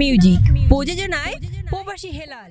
Music প্রযোজনায় প্রবাসী হেলাল।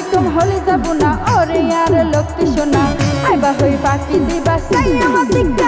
একটু ভলে যাব না। ওরে আর লোকটি শোনা। আইবা হই পাখি দিবা। সাই আমার দিকটা।